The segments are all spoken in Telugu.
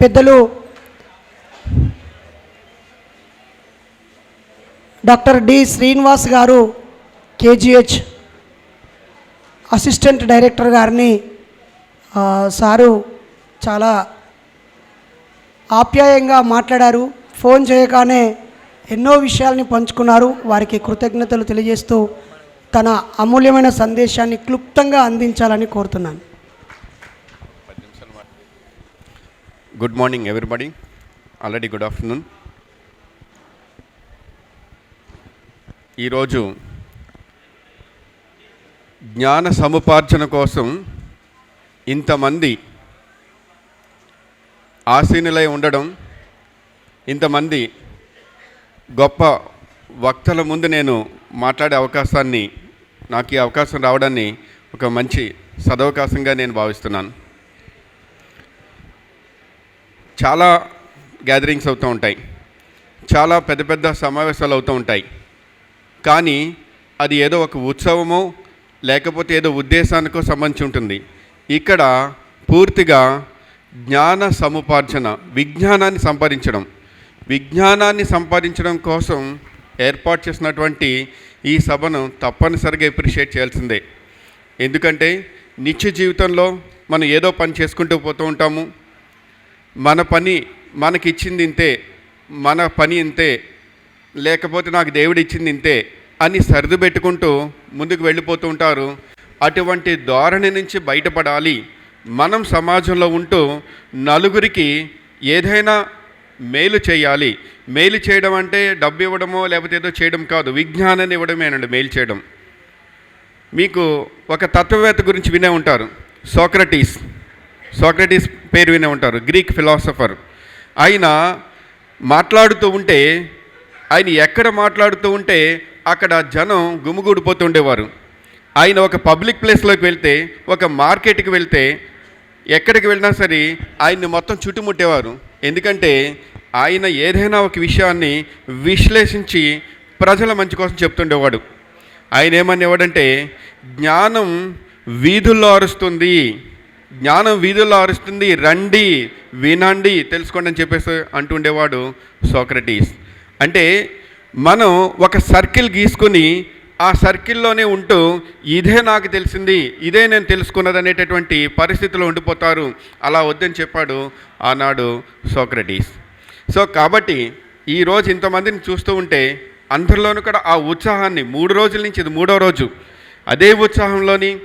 పెద్దలు డాక్టర్ డి శ్రీనివాస్ గారు కేజీహెచ్ అసిస్టెంట్ డైరెక్టర్ గారిని సారు చాలా ఆప్యాయంగా మాట్లాడారు. ఫోన్ చేయగానే ఎన్నో విషయాల్ని పంచుకున్నారు. వారికి కృతజ్ఞతలు తెలియజేస్తూ తన అమూల్యమైన సందేశాన్ని క్లుప్తంగా అందించాలని కోరుతున్నాను. Good morning everybody already good afternoon ఈరోజు జ్ఞాన సముపార్జన కోసం ఇంతమంది ఆసీనులై ఉండడం ఇంతమంది గొప్ప వక్తల ముందు నేను మాట్లాడే అవకాశాన్ని నాకు ఈ అవకాశం రావడాన్ని ఒక మంచి సదవకాశంగా నేను భావిస్తున్నాను. చాలా గ్యాదరింగ్స్ అవుతూ ఉంటాయి. చాలా పెద్ద పెద్ద సమావేశాలు అవుతూ ఉంటాయి. కానీ అది ఏదో ఒక ఉత్సవమో లేకపోతే ఏదో ఉద్దేశానికో సంబంధించి ఉంటుంది. ఇక్కడ పూర్తిగా జ్ఞాన సముపార్జన విజ్ఞానాన్ని సంపాదించడం. విజ్ఞానాన్ని సంపాదించడం కోసం ఏర్పాటు చేసినటువంటి ఈ సభను తప్పనిసరిగా ఎప్రిషియేట్ చేయాల్సిందే. ఎందుకంటే నిత్య జీవితంలో మనం ఏదో పని చేసుకుంటూ పోతూ ఉంటాము. మన పని మనకి ఇచ్చింది ఇంతే మన పని ఇంతే లేకపోతే నాకు దేవుడు ఇచ్చింది ఇంతే అని సర్దు పెట్టుకుంటూ ముందుకు వెళ్ళిపోతూ ఉంటారు. అటువంటి ధోరణి నుంచి బయటపడాలి. మనం సమాజంలో ఉంటూ నలుగురికి ఏదైనా మేలు చేయాలి. మేలు చేయడం అంటే డబ్బు ఇవ్వడమో లేకపోతే ఏదో చేయడం కాదు. విజ్ఞానాన్ని ఇవ్వడమేనండి మేలు చేయడం. మీకు ఒక తత్వవేత్త గురించి వినే ఉంటారు. సోక్రటీస్. సోక్రటీస్ పేరు వినే ఉంటారు గ్రీక్ ఫిలాసఫర్. ఆయన మాట్లాడుతూ ఉంటే ఆయన ఎక్కడ మాట్లాడుతూ ఉంటే అక్కడ జనం గుమిగూడిపోతుండేవారు ఆయన ఒక పబ్లిక్ ప్లేస్లోకి వెళ్తే ఒక మార్కెట్కి వెళ్తే ఎక్కడికి వెళ్ళినా సరే ఆయన్ని మొత్తం చుట్టుముట్టేవారు. ఎందుకంటే ఆయన ఏదైనా ఒక విషయాన్ని విశ్లేషించి ప్రజల మంచి కోసం చెప్తుండేవాడు. ఆయన ఏమనేవాడంటే జ్ఞానం వీధుల్లో అరుస్తుంది. జ్ఞానం వీధుల్లో అరుస్తుంది రండి వినండి తెలుసుకోండి అని చెప్పేసి అంటుండేవాడు సోక్రటీస్. అంటే మనం ఒక సర్కిల్ గీసుకుని ఆ సర్కిల్లోనే ఉంటూ ఇదే నాకు తెలిసింది ఇదే నేను తెలుసుకున్నది అనేటటువంటి పరిస్థితిలో ఉండిపోతారు. అలా వద్దని చెప్పాడు ఆనాడు సోక్రటీస్. సో కాబట్టి ఈరోజు ఇంతమందిని చూస్తూ ఉంటే అందరిలోనూ కూడా ఆ ఉత్సాహాన్ని మూడు రోజుల నుంచి ఇది మూడో రోజు. అదే ఉత్సాహంలోని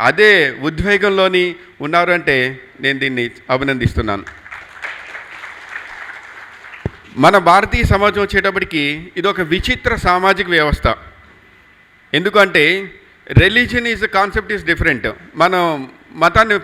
అదే ఉద్వేగంలోని ఉన్నారు అంటే నేను దీన్ని అభినందిస్తున్నాను. మన భారతీయ సమాజం వచ్చేటప్పటికి ఇది ఒక విచిత్ర సామాజిక వ్యవస్థ. ఎందుకంటే religion is concept is different మనం మతాన్ని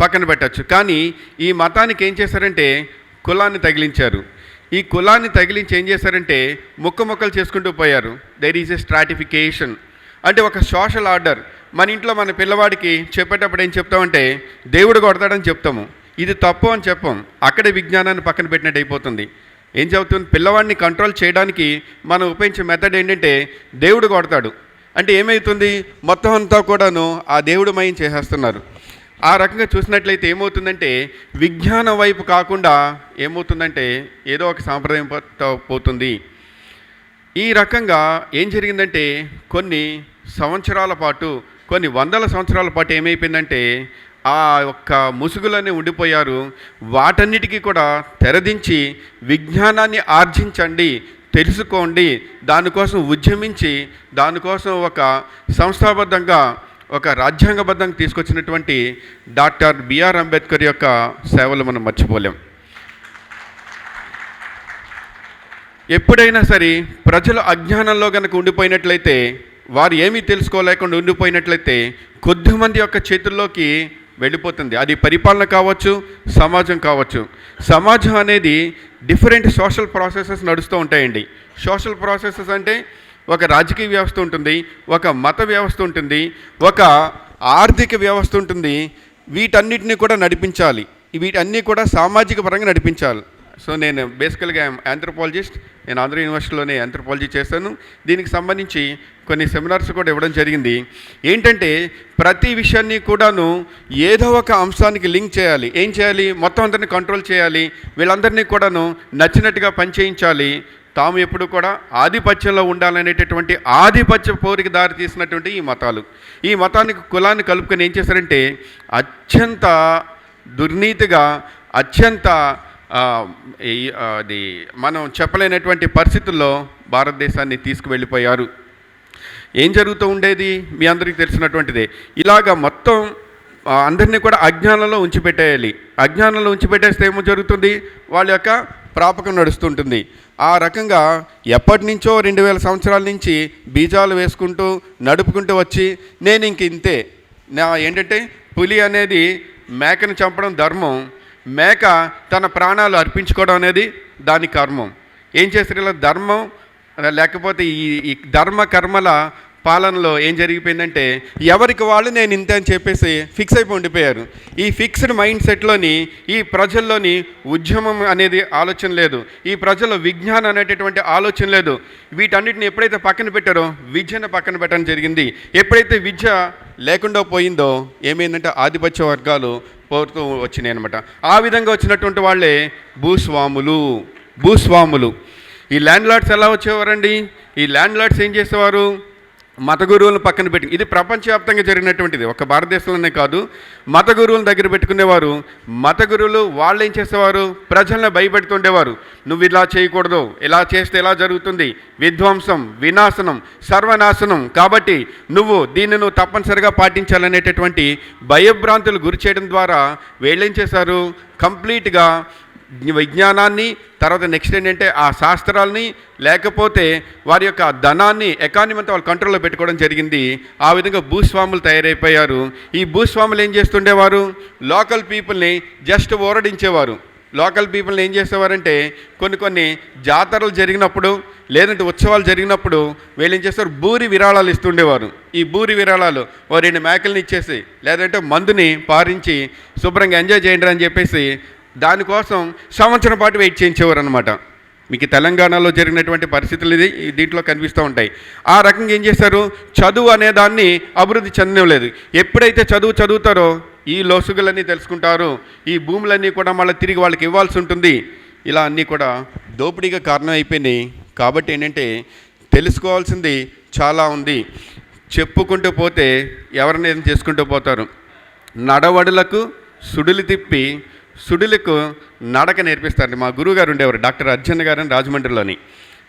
పక్కన పెట్టచ్చు. కానీ ఈ మతానికి ఏం చేశారంటే కులాన్ని తగిలించారు. ఈ కులాన్ని తగిలించి ఏం చేశారంటే ముక్క ముక్కలు చేసుకుంటూ పోయారు. దెర్ ఈజ్ ఎ స్ట్రాటిఫికేషన్ అంటే ఒక సోషల్ ఆర్డర్ మన ఇంట్లో మన పిల్లవాడికి చెప్పేటప్పుడు ఏం చెప్తామంటే దేవుడు కొడతాడని చెప్తాము. ఇది తప్పు అని చెప్పం. అక్కడే విజ్ఞానాన్ని పక్కన పెట్టినట్టు అయిపోతుంది. ఏం చెబుతుంది? పిల్లవాడిని కంట్రోల్ చేయడానికి మనం ఉపయోగించే మెథడ్ ఏంటంటే దేవుడు కొడతాడు. అంటే ఏమవుతుంది మొత్తం అంతా కూడాను ఆ దేవుడు మయం చేసేస్తున్నారు. ఆ రకంగా చూసినట్లయితే ఏమవుతుందంటే విజ్ఞానం వైపు కాకుండా ఏమవుతుందంటే ఏదో ఒక సాంప్రదాయం పోతుంది. ఈ రకంగా ఏం జరిగిందంటే కొన్ని సంవత్సరాల పాటు కొన్ని వందల సంవత్సరాల పాటు ఏమైపోయిందంటే ఆ యొక్క ముసుగులోనే ఉండిపోయారు. వాటన్నిటికీ కూడా తెరదించి విజ్ఞానాన్ని ఆర్జించండి తెలుసుకోండి దానికోసం ఉద్యమించి దానికోసం ఒక సంస్థాబద్ధంగా ఒక రాజ్యాంగబద్ధంగా తీసుకొచ్చినటువంటి డాక్టర్ బిఆర్ అంబేద్కర్ యొక్క సేవలు మనం మర్చిపోలేం. ఎప్పుడైనా సరే ప్రజలు అజ్ఞానంలో కనుక ఉండిపోయినట్లయితే వారు ఏమీ తెలుసుకోలేకుండా ఉండిపోయినట్లయితే కొద్దిమంది యొక్క చేతుల్లోకి వెళ్ళిపోతుంది. అది పరిపాలన కావచ్చు సమాజం కావచ్చు. సమాజం అనేది డిఫరెంట్ సోషల్ ప్రాసెసెస్ నడుస్తూ ఉంటాయండి. సోషల్ ప్రాసెసెస్ అంటే ఒక రాజకీయ వ్యవస్థ ఉంటుంది ఒక మత వ్యవస్థ ఉంటుంది ఒక ఆర్థిక వ్యవస్థ ఉంటుంది. వీటన్నిటిని కూడా నడిపించాలి. వీటన్నీ కూడా సామాజిక పరంగా నడిపించాలి. సో నేను బేసికల్గా ఆంథ్రపాలజిస్ట్ నేను ఆంధ్ర యూనివర్సిటీలోనే ఆంథ్రపాలజీ చేశాను దీనికి సంబంధించి కొన్ని సెమినార్స్ కూడా ఇవ్వడం జరిగింది. ఏంటంటే ప్రతి విషయాన్ని కూడాను ఏదో ఒక అంశానికి లింక్ చేయాలి. ఏం చేయాలి? మొత్తం అందరిని కంట్రోల్ చేయాలి. వీళ్ళందరినీ కూడాను నచ్చినట్టుగా పనిచేయించాలి. తాము ఎప్పుడు కూడా ఆధిపత్యంలో ఉండాలనేటటువంటి ఆధిపత్య పోరికి దారి తీసినటువంటి ఈ మతాలు. ఈ మతానికి కులాన్ని కలుపుకొని ఏం చేశారంటే అత్యంత దుర్నీతిగా అత్యంత అది మనం చెప్పలేనటువంటి పరిస్థితుల్లో భారతదేశాన్ని తీసుకువెళ్ళిపోయారు. ఏం జరుగుతూ ఉండేది? మీ అందరికీ తెలిసినటువంటిదే. ఇలాగ మొత్తం అందరినీ కూడా అజ్ఞానంలో ఉంచిపెట్టేయాలి. అజ్ఞానంలో ఉంచిపెట్టేస్తే ఏమో జరుగుతుంది? వాళ్ళ యొక్క ప్రాపకం నడుస్తుంటుంది. ఆ రకంగా ఎప్పటి నుంచో రెండు వేల సంవత్సరాల నుంచి బీజాలు వేసుకుంటూ నడుపుకుంటూ వచ్చి నేను ఇంక ఇంతే. నా ఏంటంటే పులి అనేది మేకను చంపడం ధర్మం. మేక తన ప్రాణాలు అర్పించుకోవడం అనేది దాని కర్మం. ఏం చేస్తారు ఇలా ధర్మం లేకపోతే ఈ ఈ ధర్మ కర్మల పాలనలో ఏం జరిగిపోయిందంటే ఎవరికి వాళ్ళు నేను ఇంత అని చెప్పేసి ఫిక్స్ అయిపోయి ఉండిపోయారు. ఈ ఫిక్స్డ్ మైండ్ సెట్లోని ఈ ప్రజల్లోని ఉద్యమం అనేది ఆలోచన లేదు. ఈ ప్రజల్లో విజ్ఞానం అనేటటువంటి ఆలోచన లేదు. వీటన్నిటిని ఎప్పుడైతే పక్కన పెట్టారో విద్యను పక్కన పెట్టడం జరిగింది. ఎప్పుడైతే విద్య లేకుండా పోయిందో ఏమైందంటే ఆధిపత్య వర్గాలు పోతూ వచ్చినాయి అనమాట ఆ విధంగా వచ్చినటువంటి వాళ్ళే భూస్వాములు భూస్వాములు. ఈ ల్యాండ్ లార్డ్స్ ఎలా వచ్చేవారండి? ఈ ల్యాండ్ లార్డ్స్ ఏం చేసేవారు? మత గురువులను పక్కన పెట్టి ఇది ప్రపంచవ్యాప్తంగా జరిగినటువంటిది. ఒక భారతదేశంలోనే కాదు మత గురువులను దగ్గర పెట్టుకునేవారు మత గురువులు వాళ్ళు ఏం చేసేవారు? ప్రజలను భయపెడుతుండేవారు. నువ్వు ఇలా చేయకూడదు ఇలా చేస్తే ఎలా జరుగుతుంది? విధ్వంసం వినాశనం సర్వనాశనం. కాబట్టి నువ్వు దీన్ని నువ్వు తప్పనిసరిగా పాటించాలనేటటువంటి భయభ్రాంతులు గురి చేయడం ద్వారా వీళ్ళేం చేశారు? కంప్లీట్గా విజ్ఞానాన్ని తర్వాత నెక్స్ట్ ఏంటంటే ఆ శాస్త్రాలని లేకపోతే వారి యొక్క ధనాన్ని ఎకానమీ అంతా వాళ్ళు కంట్రోల్లో పెట్టుకోవడం జరిగింది. ఆ విధంగా భూస్వాములు తయారైపోయారు. ఈ భూస్వాములు ఏం చేస్తుండేవారు? లోకల్ పీపుల్ని జస్ట్ ఓరడించేవారు. లోకల్ పీపుల్ని ఏం చేసేవారంటే కొన్ని కొన్ని జాతరలు జరిగినప్పుడు లేదంటే ఉత్సవాలు జరిగినప్పుడు వీళ్ళు ఏం చేస్తారు? బూరి విరాళాలు ఇస్తుండేవారు. ఈ బూరి విరాళాలు ఓ రెండు మేకల్ని ఇచ్చేసి లేదంటే మందుని పారించి శుభ్రంగా ఎంజాయ్ చేయండి అని చెప్పేసి దానికోసం సంవత్సరం పాటు వెయిట్ చేయించేవారు అనమాట మీకు తెలంగాణలో జరిగినటువంటి పరిస్థితులు ఇది దీంట్లో కనిపిస్తూ ఉంటాయి. ఆ రకంగా ఏం చేశారు చదువు అనే దాన్ని అభివృద్ధి చెందలేదు ఎప్పుడైతే చదువు చదువుతారో ఈ లోసుగులన్నీ తెలుసుకుంటారు ఈ భూములన్నీ కూడా మళ్ళీ తిరిగి వాళ్ళకి ఇవ్వాల్సి ఉంటుంది. ఇలా అన్నీ కూడా దోపిడీగా కారణం అయిపోయినాయి కాబట్టి ఏంటంటే తెలుసుకోవాల్సింది చాలా ఉంది. చెప్పుకుంటూ పోతే ఎవరిని ఏం చేసుకుంటూ పోతారు? నడవడులకు సుడులు తిప్పి సుడులకు నడక నేర్పిస్తారు మా గురువుగారు ఉండేవారు డాక్టర్ అర్జున్ గారు అని రాజమండ్రిలోని.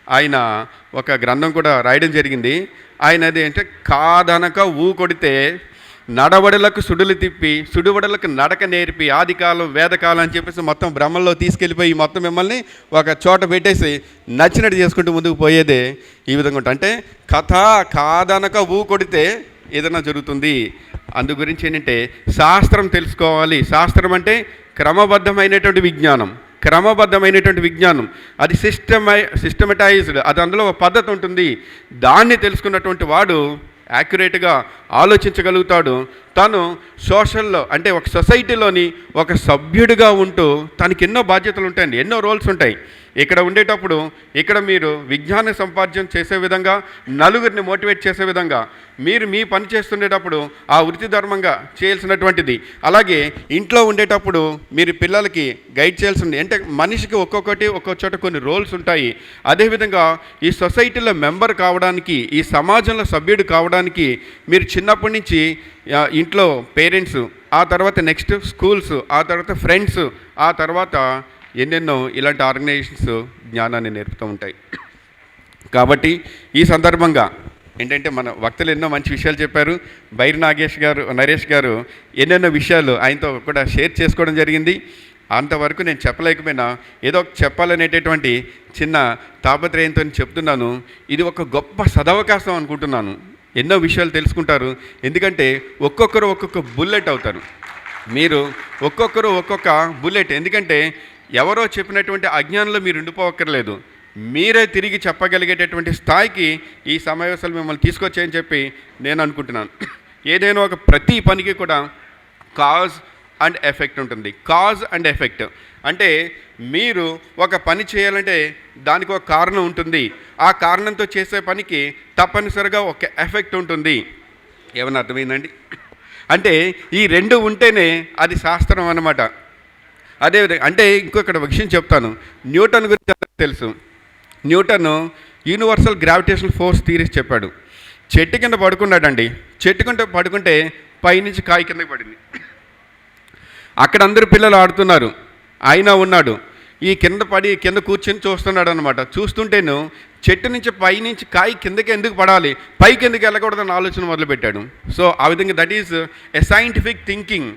ఆయన ఒక గ్రంథం కూడా రాయడం జరిగింది. ఆయన అది అంటే కాదనక ఊ కొడితే నడవడలకు సుడులు తిప్పి సుడువడలకు నడక నేర్పి ఆదికాలం వేదకాలం అని చెప్పేసి మొత్తం బ్రహ్మల్లో తీసుకెళ్ళిపోయి మొత్తం మిమ్మల్ని ఒక చోట పెట్టేసి నచ్చినట్టు చేసుకుంటూ ముందుకు పోయేదే ఈ విధంగా ఉంటుంది. అంటే కథ కాదనక ఊ కొడితే ఏదైనా జరుగుతుంది. అందు గురించి ఏంటంటే శాస్త్రం తెలుసుకోవాలి. శాస్త్రం అంటే క్రమబద్ధమైనటువంటి విజ్ఞానం క్రమబద్ధమైనటువంటి విజ్ఞానం. అది సిస్టమై సిస్టమటైజ్డ్ అది అందులో ఒక పద్ధతి ఉంటుంది. దాన్ని తెలుసుకున్నటువంటి వాడు యాక్యురేట్గా ఆలోచించగలుగుతాడు. తను సోషల్లో అంటే ఒక సొసైటీలోని ఒక సభ్యుడిగా ఉంటూ తనకి ఎన్నో బాధ్యతలు ఉంటాయండి ఎన్నో రోల్స్ ఉంటాయి ఇక్కడ ఉండేటప్పుడు ఇక్కడ మీరు విజ్ఞాన సంపార్జన చేసే విధంగా నలుగురిని మోటివేట్ చేసే విధంగా మీరు మీ పని చేస్తుండేటప్పుడు ఆ వృత్తి ధర్మంగా చేయాల్సినటువంటిది. అలాగే ఇంట్లో ఉండేటప్పుడు మీరు పిల్లలకి గైడ్ చేయాల్సింది అంటే మనిషికి ఒక్కొక్కటి ఒక్కొక్క చోట కొన్ని రోల్స్ ఉంటాయి. అదేవిధంగా ఈ సొసైటీలో మెంబర్ కావడానికి ఈ సమాజంలో సభ్యుడు కావడానికి మీరు చిన్నప్పటి నుంచి ఇంట్లో పేరెంట్స్ ఆ తర్వాత నెక్స్ట్ స్కూల్స్ ఆ తర్వాత ఫ్రెండ్స్ ఆ తర్వాత ఎన్నెన్నో ఇలాంటి ఆర్గనైజేషన్స్ జ్ఞానాన్ని నేర్పుతూ ఉంటాయి. కాబట్టి ఈ సందర్భంగా ఏంటంటే మన వక్తలు ఎన్నో మంచి విషయాలు చెప్పారు. బైరి నాగేష్ గారు నరేష్ గారు ఎన్నెన్నో విషయాలు ఆయనతో కూడా షేర్ చేసుకోవడం జరిగింది. అంతవరకు నేను చెప్పలేకపోయినా ఏదో చెప్పాలనేటటువంటి చిన్న తాపత్రయంతో చెప్తున్నాను. ఇది ఒక గొప్ప సదవకాశం అనుకుంటున్నాను. ఎన్నో విషయాలు తెలుసుకుంటారు. ఎందుకంటే ఒక్కొక్కరు ఒక్కొక్క బుల్లెట్ అవుతారు. మీరు ఒక్కొక్కరు ఒక్కొక్క బుల్లెట్. ఎందుకంటే ఎవరో చెప్పినటువంటి అజ్ఞానంలో మీరు ఉండిపోవక్కర్లేదు. మీరే తిరిగి చెప్పగలిగేటటువంటి స్థాయికి ఈ సమావేశాలు మిమ్మల్ని తీసుకొచ్చాయని చెప్పి నేను అనుకుంటున్నాను. ఏదైనా ఒక ప్రతి పనికి కూడా కాజ్ అండ్ ఎఫెక్ట్ ఉంటుంది. కాజ్ అండ్ ఎఫెక్ట్ అంటే మీరు ఒక పని చేయాలంటే దానికి ఒక కారణం ఉంటుంది. ఆ కారణంతో చేసే పనికి తప్పనిసరిగా ఒక ఎఫెక్ట్ ఉంటుంది. ఏమైనా అర్థమైందండి? అంటే ఈ రెండు ఉంటేనే అది శాస్త్రం అన్నమాట. అదే అంటే ఇంకొకటి విషయం చెప్తాను. న్యూటన్ గురించి తెలుసు. Newton universal gravitation force theories చెప్పాడు. చెట్టు కింద పడుకున్నాడండి. చెట్టు కింద పడుకుంటే పైనుంచి కాయ కిందకి పడింది. అక్కడ అందరు పిల్లలు ఆడుతున్నారు. ఆయన ఉన్నాడు. ఈ కింద పడి కింద కూర్చొని చూస్తున్నాడు అనమాట చూస్తుంటేను చెట్టు నుంచి పైనుంచి కాయ కిందకి ఎందుకు పడాలి? పైకి ఎందుకు వెళ్ళకూడదని ఆలోచన మొదలుపెట్టాడు. సో ఆ విధంగా that is a scientific thinking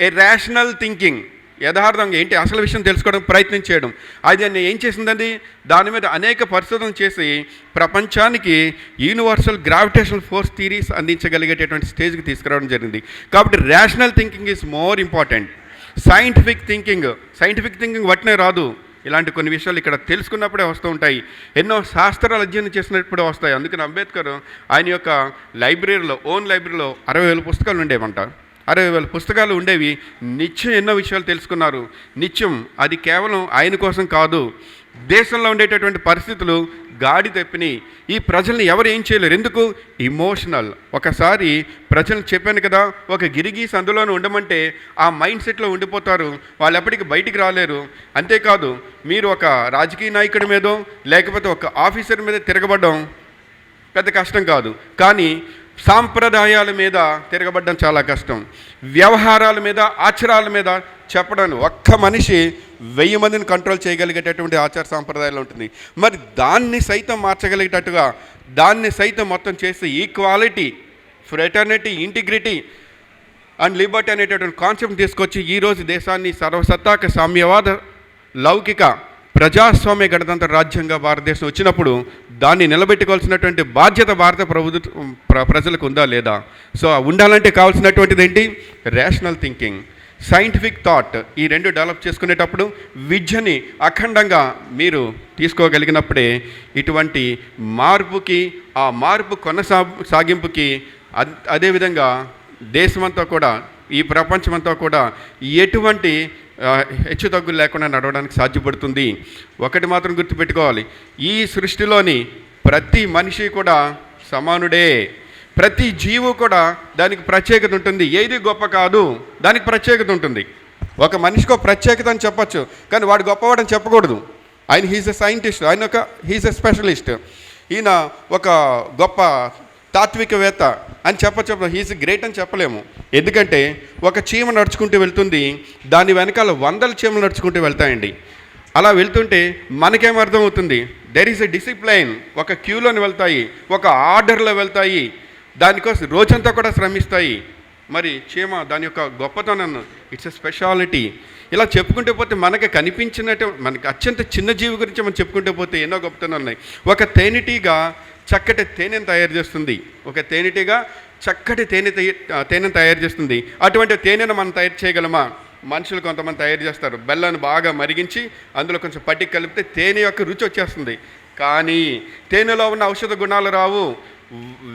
a rational thinking యథార్థంగా ఏంటి? అసలు విషయం తెలుసుకోవడం ప్రయత్నం చేయడం. అది నేను ఏం చేసిందండి? దాని మీద అనేక పరిశోధనలు చేసి ప్రపంచానికి యూనివర్సల్ గ్రావిటేషనల్ ఫోర్స్ థీరీస్ అందించగలిగేటటువంటి స్టేజ్కి తీసుకురావడం జరిగింది. కాబట్టి rational thinking is more important scientific thinking scientific thinking వట్నే రాదు. ఇలాంటి కొన్ని విషయాలు ఇక్కడ తెలుసుకున్నప్పుడే వస్తూ ఉంటాయి. ఎన్నో శాస్త్రాలు అధ్యయనం చేసినప్పుడే వస్తాయి. అందుకని అంబేద్కర్ ఆయన యొక్క లైబ్రరీలో ఓన్ లైబ్రరీలో అరవై వేల పుస్తకాలు ఉండేవంట. అరవై వేల పుస్తకాలు ఉండేవి. నిత్యం ఎన్నో విషయాలు తెలుసుకున్నారు. నిత్యం అది కేవలం ఆయన కోసం కాదు. దేశంలో ఉండేటటువంటి పరిస్థితులు గాడి తప్పిని. ఈ ప్రజల్ని ఎవరు ఏం చేయలేరు. ఎందుకు? ఇమోషనల్ ఒకసారి ప్రజలు చెప్పాను కదా ఒక గిరిగీసి అందులోనే ఉండమంటే ఆ మైండ్ సెట్లో ఉండిపోతారు. వాళ్ళు ఎప్పటికీ బయటికి రాలేరు. అంతేకాదు మీరు ఒక రాజకీయ నాయకుడి మీదో లేకపోతే ఒక ఆఫీసర్ మీద తిరగబడడం పెద్ద కష్టం కాదు. కానీ సాంప్రదాయాల మీద తిరగబడడం చాలా కష్టం. వ్యవహారాల మీద ఆచారాల మీద చెప్పడం ఒక్క మనిషి వెయ్యి మందిని కంట్రోల్ చేయగలిగేటటువంటి ఆచార సాంప్రదాయాలు ఉంటుంది. మరి దాన్ని సైతం మార్చగలిగేటట్టుగా దాన్ని సైతం మొత్తం చేసి equality fraternity integrity and liberty అనేటటువంటి కాన్సెప్ట్ తీసుకొచ్చి ఈరోజు దేశాన్ని సర్వసత్తాక సామ్యవాద లౌకిక ప్రజాస్వామ్య గణతంత్ర రాజ్యంగా భారతదేశం వచ్చినప్పుడు దాన్ని నిలబెట్టుకోవాల్సినటువంటి బాధ్యత భారత ప్రభుత్వ ప్ర- ప్రజలకు ఉందా లేదా? సో ఉండాలంటే కావాల్సినటువంటిది ఏంటి? రేషనల్ థింకింగ్ సైంటిఫిక్ థాట్ ఈ రెండు డెవలప్ చేసుకునేటప్పుడు విద్యని అఖండంగా మీరు తీసుకోగలిగినప్పుడే ఇటువంటి మార్పుకి ఆ మార్పు కొనసా సాగింపుకి అదేవిధంగా దేశమంతా కూడా ఈ ప్రపంచమంతా కూడా ఎటువంటి హెచ్చు హెచ్చుతగ్గులు లేకుండా నడవడానికి సాధ్యపడుతుంది. ఒకటి మాత్రం గుర్తుపెట్టుకోవాలి. ఈ సృష్టిలోని ప్రతి మనిషి కూడా సమానుడే. ప్రతి జీవు కూడా దానికి ప్రత్యేకత ఉంటుంది. ఏది గొప్ప కాదు దానికి ప్రత్యేకత ఉంటుంది. ఒక మనిషికి ఒక ప్రత్యేకత అని చెప్పొచ్చు కానీ వాడు గొప్పవాడని చెప్పకూడదు. ఆయన హీజ్ ఎ సైంటిస్ట్ ఆయన ఒక హీజ్ ఎ స్పెషలిస్ట్. ఈయన ఒక గొప్ప తాత్వికవేత్త అని చెప్ప హీస్ గ్రేట్ అని చెప్పలేము. ఎందుకంటే ఒక చీమ నడుచుకుంటూ వెళ్తుంది దాని వెనకాల వందల చీమలు నడుచుకుంటూ వెళ్తాయండి. అలా వెళ్తుంటే మనకేం అర్థమవుతుంది? దెర్ ఈస్ ఎ డిసిప్లైన్ ఒక క్యూలోని వెళ్తాయి ఒక ఆర్డర్లో వెళ్తాయి దానికోసం రోజంతా కూడా శ్రమిస్తాయి. మరి చీమ దాని యొక్క గొప్పతనం ఇట్స్ ఎ స్పెషాలిటీ ఇలా చెప్పుకుంటే పోతే మనకి కనిపించినట్టు మనకి అత్యంత చిన్న జీవి గురించి మనం చెప్పుకుంటూ పోతే ఎన్నో గొప్పతనాలు ఉన్నాయి. ఒక తేనెటీగా చక్కటి తేనెను తయారు చేస్తుంది. ఒక తేనెటీగా చక్కటి తేనె తయ- తేనెను తయారు చేస్తుంది. అటువంటి తేనెను మనం తయారు చేయగలమా? మనుషులు కొంతమంది తయారు చేస్తారు. బెల్లాన్ని బాగా మరిగించి అందులో కొంచెం పట్టికి కలిపితే తేనె యొక్క రుచి వచ్చేస్తుంది. కానీ తేనెలో ఉన్న ఔషధ గుణాలు రావు.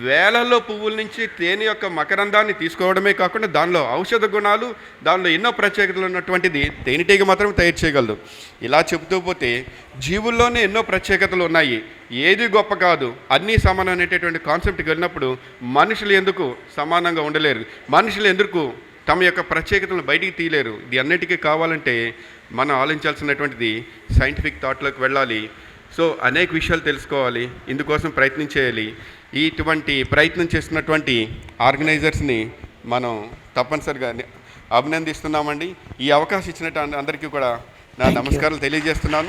వేలలో పువ్వుల నుంచి తేనె యొక్క మకరందాన్ని తీసుకోవడమే కాకుండా దానిలో ఔషధ గుణాలు దానిలో ఎన్నో ప్రత్యేకతలు ఉన్నటువంటిది తేనెటీగ మాత్రం తయారు చేయగలదు. ఇలా చెబుతూ పోతే జీవుల్లోనే ఎన్నో ప్రత్యేకతలు ఉన్నాయి. ఏది గొప్ప కాదు అన్నీ సమానం అనేటటువంటి కాన్సెప్ట్కి వెళ్ళినప్పుడు మనుషులు ఎందుకు సమానంగా ఉండలేరు? మనుషులు ఎందుకు తమ యొక్క ప్రత్యేకతలను బయటికి తీయలేరు? ఇది అన్నిటికీ కావాలంటే మనం ఆలోచించాల్సినటువంటిది సైంటిఫిక్ థాట్లోకి వెళ్ళాలి. సో అనేక విషయాలు తెలుసుకోవాలి. ఇందుకోసం ప్రయత్నం చేయాలి. ఇటువంటి ప్రయత్నం చేస్తున్నటువంటి ఆర్గనైజర్స్ని మనం తప్పనిసరిగా అభినందిస్తున్నామండి ఈ అవకాశం ఇచ్చినట్టు అందరికీ కూడా నా. నమస్కారాలు తెలియజేస్తున్నాను